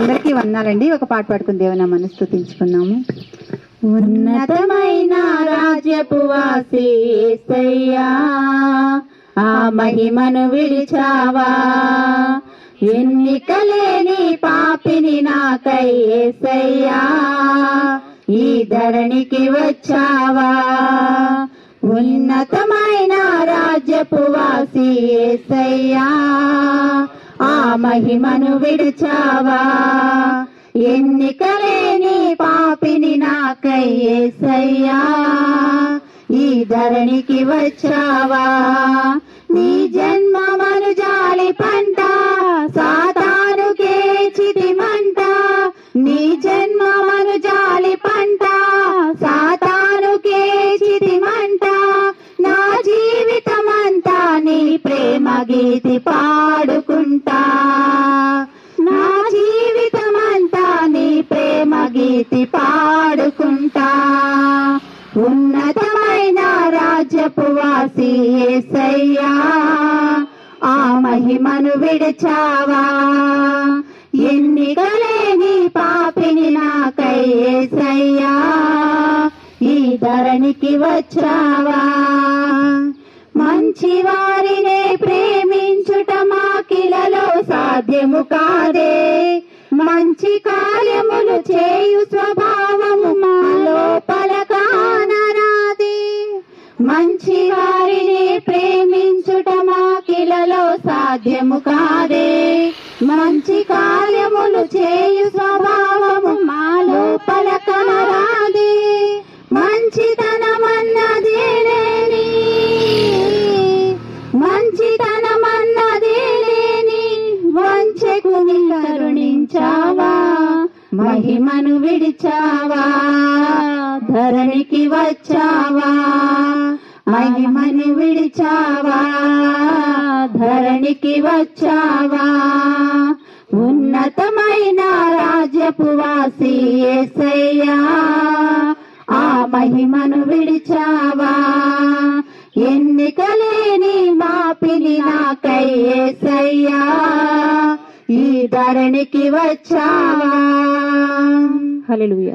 అందరికీ వందాలండి. ఒక పాట పాడుకుని దేవుని మనసు స్థుతించుకున్నాము ఉన్నతమైన రాజ్యపు వాసేసయ్యా ఆ మహిమను విడిచావా? ఎన్నికలేని పాపిని నాకై యేసయ్యా ఈ ధరణికి వచ్చావా? ఉన్నతమైన రాజ్యపు వాసి ఏసయ్యా ఆ మహిమను విడిచావా? ఎన్నికలేని పాపిని నాకై యేసయ్యా ఈ ధరణికి వచ్చావా? నీ జన్మమను జాలి పంట సాతానుకే చితిమంట నీ జన్మమను జాలి పంట సాతానుకే చితిమంట నా జీవితమంతా నీ ప్రేమ గీతి మహిమను విడిచావా? ఎన్నికలేని పాపిని నాకయ్యేసయ్యా ఈ ధరణికి వచ్చావా? మంచి వారినే ప్రేమించుట మాకిలలో సాధ్యము కాదే. మంచి కార్యములు చేయు స్వభావం సాధ్యము కాదే. మంచి కార్యములు చేయు స్వభావము మాలో పలకనరాదే మంచితనమన్నదేనేని. మంచితనమన్నదేనేని. వంచకుని కరుణించావా. మహిమను విడిచావా. ధరణికి వచ్చావా. మహిమను విడిచావా. ధరణికి వచ్చావా? ఉన్నతమైన రాజ్యపు వాసి యేసయ్యా ఆ మహిమను విడిచావా? ఎన్నికలేని మాపిని నాకై యేసయ్యా ఈ ధరణికి వచ్చావా? హల్లెలూయా.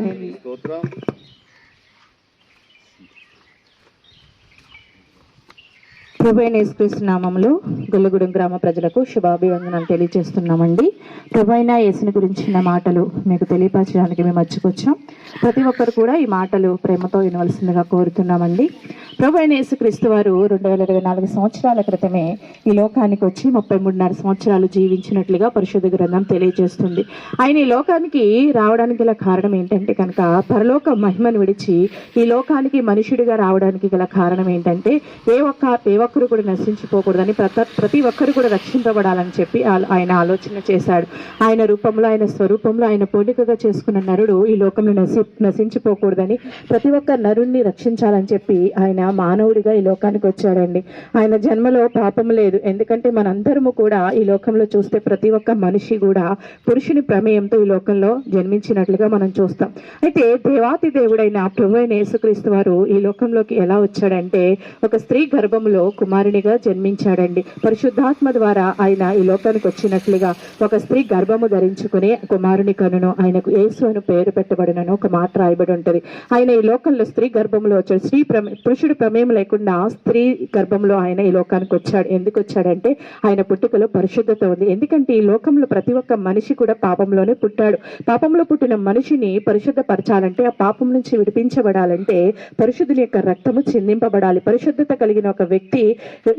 ప్రభైన యేసుక్రీస్తు నామంలో గొల్లగూడెం గ్రామ ప్రజలకు శుభాభివందనాలు తెలియజేస్తున్నామండి. ప్రభైన యేసుని గురించిన మాటలు మీకు తెలియపరచడానికి మేము మర్చికొచ్చాం ప్రతి ఒక్కరు కూడా ఈ మాటలు ప్రేమతో వినవలసిందిగా కోరుతున్నామండి. ప్రభు అయిన యేసుక్రీస్తు వారు రెండు వేల ఇరవై నాలుగు సంవత్సరాల క్రితమే ఈ లోకానికి వచ్చి ముప్పై మూడున్నర సంవత్సరాలు జీవించినట్లుగా పరిశుద్ధ గ్రంథం తెలియజేస్తుంది. ఆయన ఈ లోకానికి రావడానికి గల కారణం ఏంటంటే కనుక పరలోక మహిమను విడిచి ఈ లోకానికి మనుషుడిగా రావడానికి గల కారణం ఏంటంటే ఏ ఒక్క ఏ ఒక్కరు కూడా నశించిపోకూడదని ప్రత ప్రతి ఒక్కరు కూడా రక్షింపబడాలని చెప్పి ఆయన ఆలోచన చేశాడు. ఆయన రూపంలో ఆయన స్వరూపంలో ఆయన పోలికగా చేసుకున్న నరుడు ఈ లోకంలో నశి నశించిపోకూడదని ప్రతి ఒక్క నరుణ్ణి రక్షించాలని చెప్పి ఆయన మానవుడిగా ఈ లోకానికి వచ్చాడండి. ఆయన జన్మలో పాపం లేదు. ఎందుకంటే మనందరము కూడా ఈ లోకంలో చూస్తే ప్రతి ఒక్క మనిషి కూడా పురుషుని ప్రమేయంతో ఈ లోకంలో జన్మించినట్లుగా మనం చూస్తాం. అయితే దేవాతి దేవుడైన ప్రభు అయిన యేసుక్రీస్తు వారు ఈ లోకంలోకి ఎలా వచ్చాడంటే ఒక స్త్రీ గర్భంలో కుమారునిగా జన్మించాడండి. పరిశుద్ధాత్మ ద్వారా ఆయన ఈ లోకానికి వచ్చినట్లుగా ఒక స్త్రీ గర్భము ధరించుకునే కుమారుని కనును ఆయనకు యేసు అని పేరు పెట్టబడినను ఒక మాట రాయబడి ఉంటది. ఆయన ఈ లోకంలో స్త్రీ గర్భంలో వచ్చాడు. స్త్రీ ప్రమే ప్రమేయం లేకుండా స్త్రీ గర్భంలో ఆయన ఈ లోకానికి వచ్చాడు. ఎందుకు వచ్చాడంటే ఆయన పుట్టుకలో పరిశుద్ధత ఉంది. ఎందుకంటే ఈ లోకంలో ప్రతి ఒక్క మనిషి కూడా పాపంలోనే పుట్టాడు. పాపంలో పుట్టిన మనిషిని పరిశుద్ధపరచాలంటే ఆ పాపం నుంచి విడిపించబడాలంటే పరిశుద్ధుని యొక్క రక్తము చిందింపబడాలి. పరిశుద్ధత కలిగిన ఒక వ్యక్తి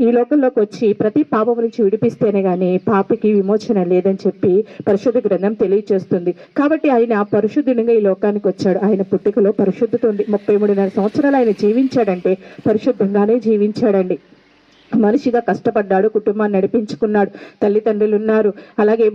ఈ లోకంలోకి వచ్చి ప్రతి పాపం నుంచి విడిపిస్తేనే కానీ పాపికి విమోచన లేదని చెప్పి పరిశుద్ధ గ్రంథం తెలియజేస్తుంది కాబట్టి ఆయన పరిశుద్ధునిగా ఈ లోకానికి వచ్చాడు. ఆయన పుట్టుకలో పరిశుద్ధత ఉంది. ముప్పై మూడున్నర సంవత్సరాలు ఆయన జీవించాడంటే పరిశుద్ధంగానే జీవించాడండి. మనిషిగా కష్టపడ్డాడు కుటుంబాన్ని నడిపించుకున్నాడు తల్లిదండ్రులు ఉన్నారు అలాగే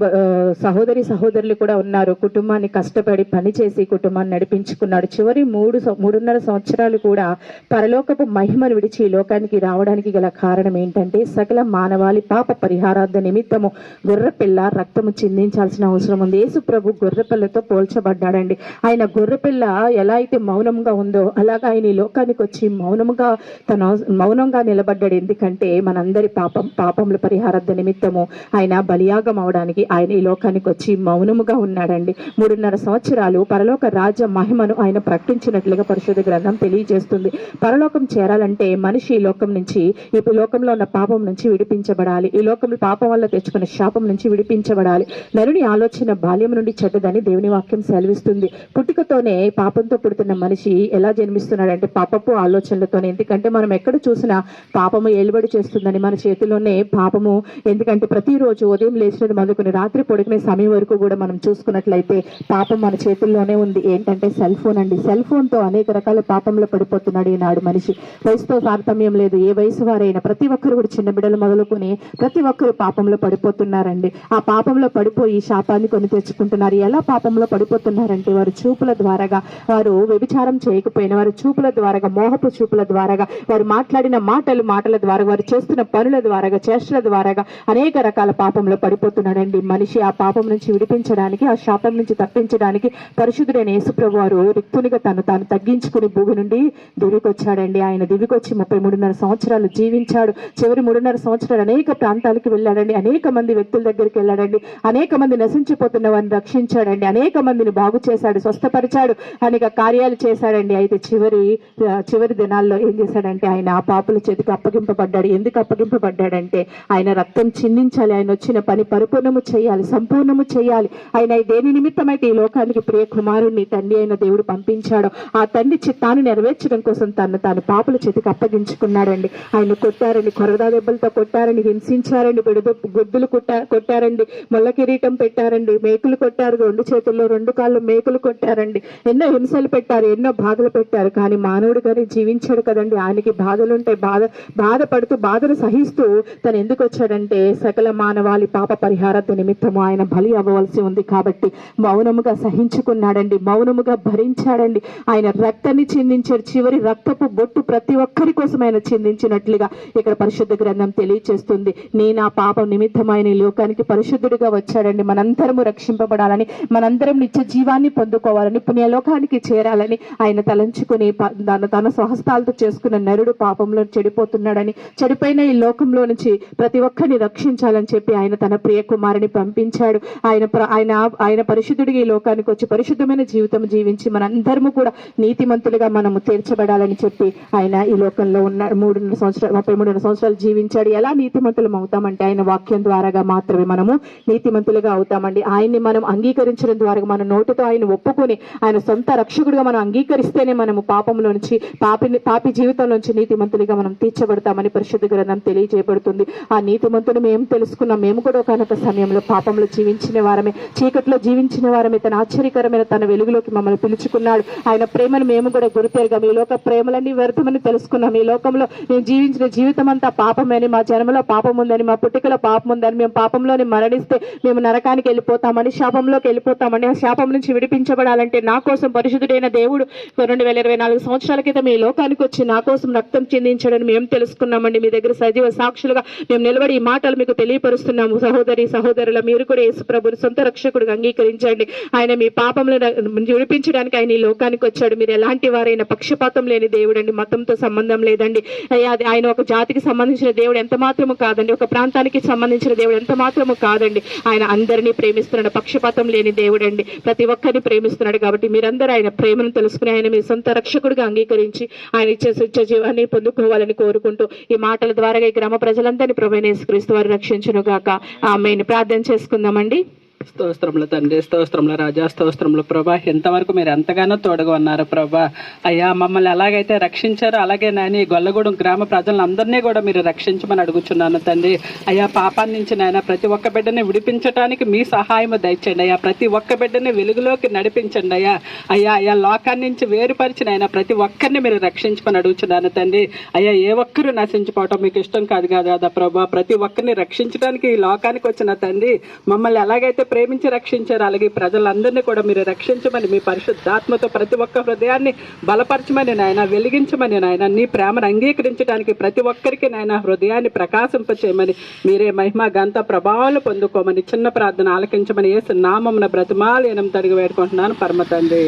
సహోదరి సహోదరులు కూడా ఉన్నారు. కుటుంబాన్ని కష్టపడి పనిచేసి కుటుంబాన్ని నడిపించుకున్నాడు. చివరి మూడు మూడున్నర సంవత్సరాలు కూడా పరలోకపు మహిమను విడిచి లోకానికి రావడానికి గల కారణం ఏంటంటే సకల మానవాళి పాప పరిహారార్థ నిమిత్తము గొర్రెపిల్ల రక్తము చిందించాల్సిన అవసరం ఉంది. యేసు ప్రభు గొర్రెపిల్లతో పోల్చబడ్డాడండి. ఆయన గొర్రెపిల్ల ఎలా అయితే మౌనంగా ఉందో అలాగా ఆయన ఈ లోకానికి వచ్చి మౌనంగా తన మౌనంగా నిలబడ్డాడు. ఎందుకంటే అంటే మనందరి పాపం పాపముల పరిహారార్థ నిమిత్తము ఆయన బలియాగం అవడానికి ఆయన ఈ లోకానికి వచ్చి మౌనముగా ఉన్నాడండి. మూడున్నర సంవత్సరాలు పరలోక రాజ మహిమను ఆయన ప్రకటించినట్లుగా పరిశుద్ధ గ్రంథం తెలియజేస్తుంది. పరలోకం చేరాలంటే మనిషి ఈ లోకం నుంచి ఈ లోకంలో ఉన్న పాపం నుంచి విడిపించబడాలి. ఈ లోకంలో పాపం వల్ల తెచ్చుకున్న శాపం నుంచి విడిపించబడాలి. నరుని ఆలోచన బాల్యం నుండి చెడ్డదని దేవుని వాక్యం సెలవిస్తుంది. పుట్టుకతోనే పాపంతో పుడుతున్న మనిషి ఎలా జన్మిస్తున్నాడంటే పాపపు ఆలోచనలతోనే. ఎందుకంటే మనం ఎక్కడ చూసినా పాపము ఏలుబడి చేస్తుందని మన చేతిలోనే పాపము. ఎందుకంటే ప్రతిరోజు ఉదయం లేచినది మొదలుకొని రాత్రి పడుకునే సమయం వరకు కూడా మనం చూసుకున్నట్లయితే పాపం మన చేతుల్లోనే ఉంది. ఏంటంటే సెల్ ఫోన్ అండి. సెల్ ఫోన్తో అనేక రకాల పాపంలో పడిపోతున్నాడు ఈనాడు మనిషి. వయసుతో తారతమ్యం లేదు. ఏ వయసు వారైనా ప్రతి ఒక్కరు కూడా చిన్న బిడ్డలు మొదలుకొని ప్రతి ఒక్కరు పాపంలో పడిపోతున్నారండి. ఆ పాపంలో పడిపోయి శాపాన్ని కొని తెచ్చుకుంటున్నారు. ఎలా పాపంలో పడిపోతున్నారంటే వారు చూపుల ద్వారాగా వారు వ్యభిచారం చేయకపోయినా వారు చూపుల ద్వారాగా మోహపు చూపుల ద్వారాగా వారు మాట్లాడిన మాటలు మాటల ద్వారా వారు చేస్తున్న పనుల ద్వారాగా చేష్టల ద్వారాగా అనేక రకాల పాపంలో పడిపోతున్నాడండి. మనిషి ఆ పాపం నుంచి విడిపించడానికి ఆ శాపం నుంచి తప్పించడానికి పరిశుద్ధుడైన యేసుప్రభు వారు రిక్తునిగా తను తాను తగ్గించుకుని భూమి నుండి దివికొచ్చాడండి ఆయన దివికొచ్చి ముప్పై మూడున్నర సంవత్సరాలు జీవించాడు. చివరి మూడున్నర సంవత్సరాలు అనేక ప్రాంతాలకు వెళ్ళాడండి. అనేక మంది వ్యక్తుల దగ్గరికి వెళ్ళాడండి. అనేక మంది నశించిపోతున్న వారిని రక్షించాడండి. అనేక మందిని బాగు చేశాడు స్వస్థపరిచాడు అనేక కార్యాలు చేశాడండి. అయితే చివరి చివరి దినాల్లో ఏం చేశాడంటే ఆయన ఆ పాపుల చేతికి అప్పగింపబడ్డాడు. ఎందుకు అప్పగింపబడ్డాడంటే ఆయన రక్తం చిందించాలి ఆయన వచ్చిన పని పరిపూర్ణము చేయాలి సంపూర్ణము చేయాలి. ఆయన దేని నిమిత్తమైతే ఈ లోకానికి ప్రియ కుమారుణ్ణి తండ్రి అయిన దేవుడు పంపించాడో ఆ తండ్రి తాను నెరవేర్చడం కోసం తను తాను పాపల చేతికి అప్పగించుకున్నాడండి. ఆయన కొట్టారండి కొరదా దెబ్బలతో కొట్టారండి హింసించారండి బిడద గుడ్డులు కొట్టా కొట్టారండి ముళ్ళ కిరీటం పెట్టారండి మేకులు కొట్టారు రెండు చేతుల్లో రెండు కాళ్ళు మేకులు కొట్టారండి. ఎన్నో హింసలు పెట్టారు ఎన్నో బాధలు పెట్టారు. కానీ మానవుడు గారి జీవించాడు కదండి. ఆయనకి బాధలు ఉంటాయి బాధ బాధపడుతూ బాధను సహిస్తూ తను ఎందుకు వచ్చాడంటే సకల మానవాళి పాప పరిహారత నిమిత్తము ఆయన బలి అవ్వవలసి ఉంది కాబట్టి మౌనముగా సహించుకున్నాడండి మౌనముగా భరించాడండి. ఆయన రక్తాన్ని చిందించాడు. చివరి రక్తపు బొట్టు ప్రతి ఒక్కరి కోసం ఆయన చిందించినట్లుగా ఇక్కడ పరిశుద్ధ గ్రంథం తెలియచేస్తుంది. నేను ఆ పాపం నిమిత్తమైన ఈ లోకానికి పరిశుద్ధుడిగా వచ్చాడండి. మనందరము రక్షింపబడాలని మనందరం నిత్య జీవాన్ని పొందుకోవాలని పుణ్యలోకానికి చేరాలని ఆయన తలంచుకుని తన తన స్వహస్తాలతో చేసుకున్న నరుడు పాపంలో చెడిపోతున్నాడని ఎవరిపైన ఈ లోకంలో నుంచి ప్రతి ఒక్కరిని రక్షించాలని చెప్పి ఆయన తన ప్రియ కుమారుని పంపించాడు. ఆయన ఆయన ఆయన పరిశుద్ధుడిగా ఈ లోకానికి వచ్చి పరిశుద్ధమైన జీవితం జీవించి మనందరము కూడా నీతిమంతులుగా మనము తీర్చబడాలని చెప్పి ఆయన ఈ లోకంలో ఉన్న మూడున్నర సంవత్సరాలు ముప్పై మూడున్నర సంవత్సరాలు జీవించాడు. ఎలా నీతిమంతులం అవుతామంటే ఆయన వాక్యం ద్వారాగా మాత్రమే మనము నీతిమంతులుగా అవుతామండి. ఆయన్ని మనం అంగీకరించడం ద్వారా మన నోటితో ఆయన ఒప్పుకొని ఆయన సొంత రక్షకుడిగా మనం అంగీకరిస్తేనే మనము పాపంలో నుంచి పాపిని పాపి జీవితంలో నుంచి నీతిమంతులుగా మనం తీర్చబడతామని పరిశుద్ధ గ్రంథం తెలియజేయబడుతుంది ఆ నీతిమంతుడు మేము తెలుసుకున్నాం. మేము కూడా ఒకనొక సమయంలో పాపంలో జీవించిన వారమే చీకట్లో జీవించిన వారమే తన ఆశ్చర్యకరమైన తన వెలుగులోకి మమ్మల్ని పిలుచుకున్నాడు. ఆయన ప్రేమను మేము కూడా గురితెరగాం. ఈ లోక ప్రేమలన్నీ వ్యర్థమని తెలుసుకున్నాం. ఈ లోకంలో మేము జీవించిన జీవితం అంతా పాపమని మా జన్మలో పాపం ఉందని మా పుట్టికలో పాపం ఉందని మేము పాపంలోని మరణిస్తే మేము నరకానికి వెళ్ళిపోతామని శాపంలోకి వెళ్ళిపోతామని ఆ శాపం నుంచి విడిపించబడాలంటే నా కోసం పరిశుద్ధుడైన దేవుడు రెండు వేల ఇరవై నాలుగు సంవత్సరాల క్రితం ఈ లోకానికి వచ్చి నా కోసం రక్తం చిందించడని మేము తెలుసుకున్నామండి. దగ్గర సజీవ సాక్షులుగా మేము నిలబడి ఈ మాటలు మీకు తెలియపరుస్తున్నాము. సహోదరి సహోదరుల మీరు కూడా యేసు ప్రభుని సొంత రక్షకుడిగా అంగీకరించండి. ఆయన మీ పాపములను విడిపించడానికి ఆయన ఈ లోకానికి వచ్చాడు. మీరు ఎలాంటి వారైనా పక్షపాతం లేని దేవుడండి. మతంతో సంబంధం లేదండి. అయ్యా, ఆయన ఒక జాతికి సంబంధించిన దేవుడు ఎంత మాత్రము కాదండి. ఒక ప్రాంతానికి సంబంధించిన దేవుడు ఎంత మాత్రము కాదండి. ఆయన అందరినీ ప్రేమిస్తున్నాడు. పక్షపాతం లేని దేవుడండి. ప్రతి ఒక్కరిని ప్రేమిస్తున్నాడు కాబట్టి మీరందరూ ఆయన ప్రేమను తెలుసుకుని ఆయన మీ సొంత రక్షకుడిగా అంగీకరించి ఆయన ఇచ్చే స్వచ్ఛ జీవాన్ని పొందుకోవాలని కోరుకుంటూ ఈ మాటల ద్వారా ఈ గ్రామ ప్రజలందరినీ ప్రభు క్రీస్తు వారు రక్షించును గాక ఆమెను. ప్రార్థన చేసుకుందామండి. స్తోత్రములు తండ్రి స్తోత్రములు రాజా స్తోత్రములు ప్రభా. ఎంతవరకు మీరు ఎంతగానో తోడుగా ఉన్నారు ప్రభా. అయ్యా మమ్మల్ని ఎలాగైతే రక్షించారో అలాగే నాని గొల్లగూడెం గ్రామ ప్రజలందరినీ కూడా మీరు రక్షించమని అడుగుచున్నాను తండ్రి. అయ్యా పాపాన్ని నుంచి నాయన ప్రతి ఒక్క బిడ్డని విడిపించడానికి మీ సహాయము దయచండి అయ్యా ప్రతి ఒక్క బిడ్డని వెలుగులోకి నడిపించండి. అయ్యా అయ్యా అయ్యా లోకాన్ని నుంచి వేరుపరిచిన ఆయన ప్రతి ఒక్కరిని మీరు రక్షించమని అడుగుచున్నాను తండ్రి. అయ్యా ఏ ఒక్కరు నశించిపోవటం మీకు ఇష్టం కాదు కదా ప్రభా. ప్రతి ఒక్కరిని రక్షించడానికి ఈ లోకానికి వచ్చిన తండ్రి మమ్మల్ని ఎలాగైతే ప్రేమించి రక్షించారు. అలాగే ప్రజలందరినీ కూడా మీరు రక్షించమని మీ పరిశుద్ధాత్మతో ప్రతి ఒక్క హృదయాన్ని బలపరచమని నాయన వెలిగించమని నాయన నీ ప్రేమను అంగీకరించడానికి ప్రతి ఒక్కరికి నాయన హృదయాన్ని ప్రకాశింపచేయమని మీరే మహిమ గంత ప్రభావాలు పొందుకోమని చిన్న ప్రార్థన ఆలకించమని వేసి నామమున బ్రతిమాలు ఎనం తడిగి వేడుకుంటున్నాను. పరమ తండ్రి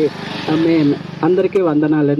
అందరికీ వందనాలండి.